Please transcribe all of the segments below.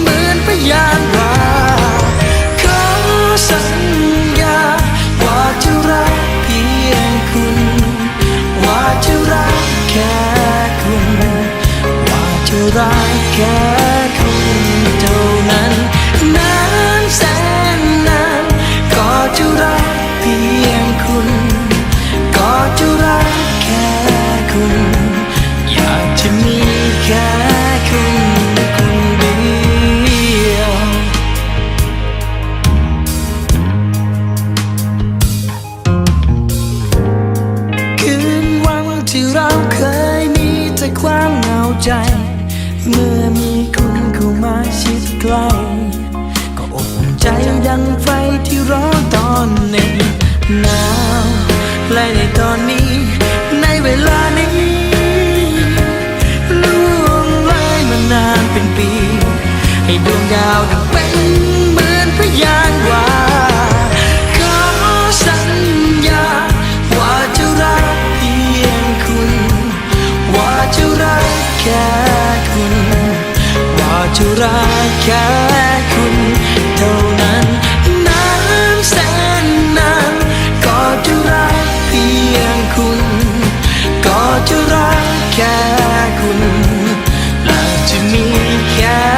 เหมือนพยาน ที่เราเคยมีแต่ความเหงาใจ เมื่อมีคุณเข้ามาชิดใกล้ก็อบอุ่นใจดังไฟที่ร้อนตอนหน็บหนาวและในตอนนี้ ในเวลานี้ล่วงเลยมานานเป็นปี ให้ดวงดาวดังเป็นเหมือนพยานว่า จะรักแค่คุณเท่านั้นนานแสนนานก็จะรักเพียงคุณ ก็จะรักแค่คุณและจะมีแค่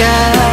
ก็